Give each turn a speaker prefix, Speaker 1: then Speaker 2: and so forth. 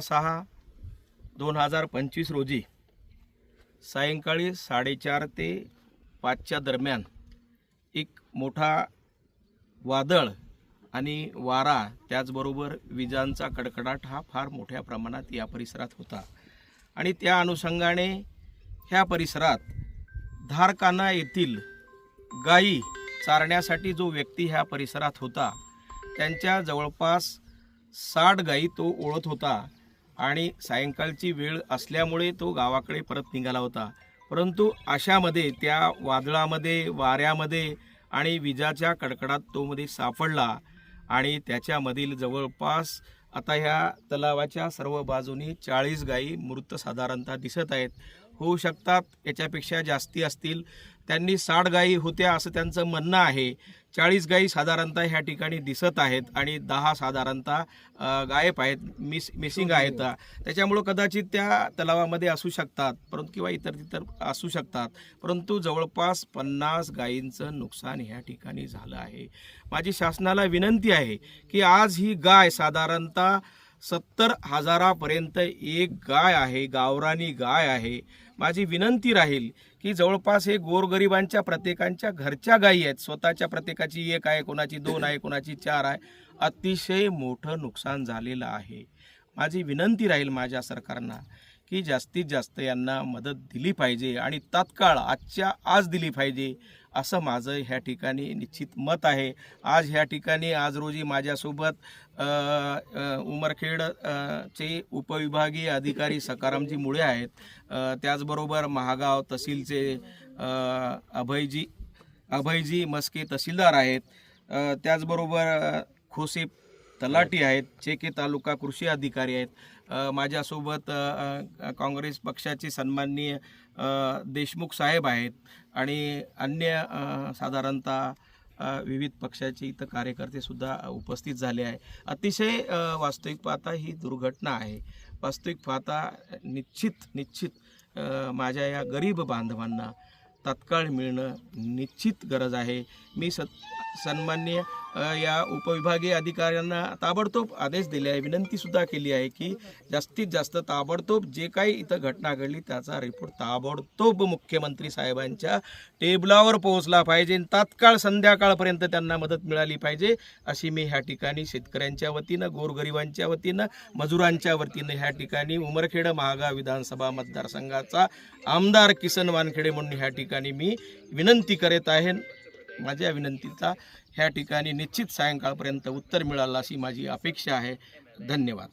Speaker 1: सहा सहा दोन हजार पंचवीस रोजी सायंकाळी साडेचार ते पाचच्या दरम्यान एक मोठा वादळ आणि वारा त्याचबरोबर विजांचा कडकडाट हा फार मोठ्या प्रमाणात या परिसरात होता. आणि त्या अनुषंगाने ह्या परिसरात धारकाना येथील गायी चारण्यासाठी जो व्यक्ती ह्या परिसरात होता त्यांच्या जवळपास साठ गायी तो ओळत होता. आणि सायंकाळची वेळ असल्यामुळे तो गावाकडे परत निघाला होता. परंतु अशामध्ये त्या वादळामध्ये वाऱ्यामध्ये आणि विजाच्या कडकडात तो मध्ये सापडला आणि त्याच्यामधील जवळपास आता ह्या तलावाच्या सर्व बाजूनी चाळीस गायी मृत साधारणतः दिसत आहेत. होऊ शकतात याच्यापेक्षा जास्ती असतील. त्यांनी साठ गायी होत्या असं त्यांचं म्हणणं आहे. चाळीस गायी साधारणतः ह्या ठिकाणी दिसत आहेत आणि दहा साधारणतः गायब आहेत मिस मिसिंग आहेत. त्याच्यामुळं कदाचित त्या तलावामध्ये असू शकतात परंतु किंवा इतर इतर असू शकतात. परंतु जवळपास पन्नास गायींचं नुकसान ह्या ठिकाणी झालं आहे. माझी शासनाला विनंती आहे की आज ही गाय साधारणतः सत्तर हजारापर्यंत एक गाय आहे गावरानी गाय आहे. माझी विनंती राहील की जवळपास हे गोरगरिबांच्या प्रत्येकांच्या घरच्या गायी आहेत. स्वतःच्या प्रत्येकाची एक आहे कोणाची दोन आहे कोणाची चार आहे. अतिशय मोठं नुकसान झालेलं आहे. माझी विनंती राहील माझ्या सरकारना की जास्तीत जास्त यांना मदत दिली पाहिजे आणि तात्काळ आजच्या आज दिली पाहिजे असं माझं ह्या ठिकाणी निश्चित मत आहे. आज ह्या ठिकाणी आज रोजी माझ्यासोबत उमरखेड चे उपविभागीय अधिकारी सकारामजी मुळे आहेत. त्याचबरोबर महागाव तहसीलचे अभयजी अभयजी मस्के तहसीलदार आहेत. त्याचबरोबर खोसे तलाठी आहेत चेके तालुका कृषी अधिकारी आहेत. माझ्यासोबत काँग्रेस पक्षाचे सन्माननीय देशमुख साहेब आहेत आणि अन्य साधारणतः विविध पक्षाचे इथं कार्यकर्तेसुद्धा उपस्थित झाले आहे अतिशय वास्तविक पाहता ही दुर्घटना आहे. वास्तविक पाहता निश्चित निश्चित माझ्या या गरीब बांधवांना तात्काळ मिळणं निश्चित गरज आहे. मी सत सन्मान्य या उपविभागीय अधिकाऱ्यांना ताबडतोब आदेश दिले आहे. विनंतीसुद्धा केली आहे की जास्तीत जास्त ताबडतोब जे काही इथं घटना घडली त्याचा रिपोर्ट ताबडतोब मुख्यमंत्री साहेबांच्या टेबलावर पोहोचला पाहिजे. तात्काळ संध्याकाळपर्यंत त्यांना मदत मिळाली पाहिजे अशी मी ह्या ठिकाणी शेतकऱ्यांच्या वतीनं गोरगरिबांच्या वतीनं मजुरांच्या वतीनं ह्या ठिकाणी उमरखेड महागाव विधानसभा मतदारसंघाचा आमदार किसन वानखेडे म्हणून ह्या ठिकाणी मी विनंती करत आहे. माझ्या विनंतीचा ह्या ठिकाणी निश्चित सायंकाळपर्यंत उत्तर मिळालं अशी माझी अपेक्षा आहे. धन्यवाद.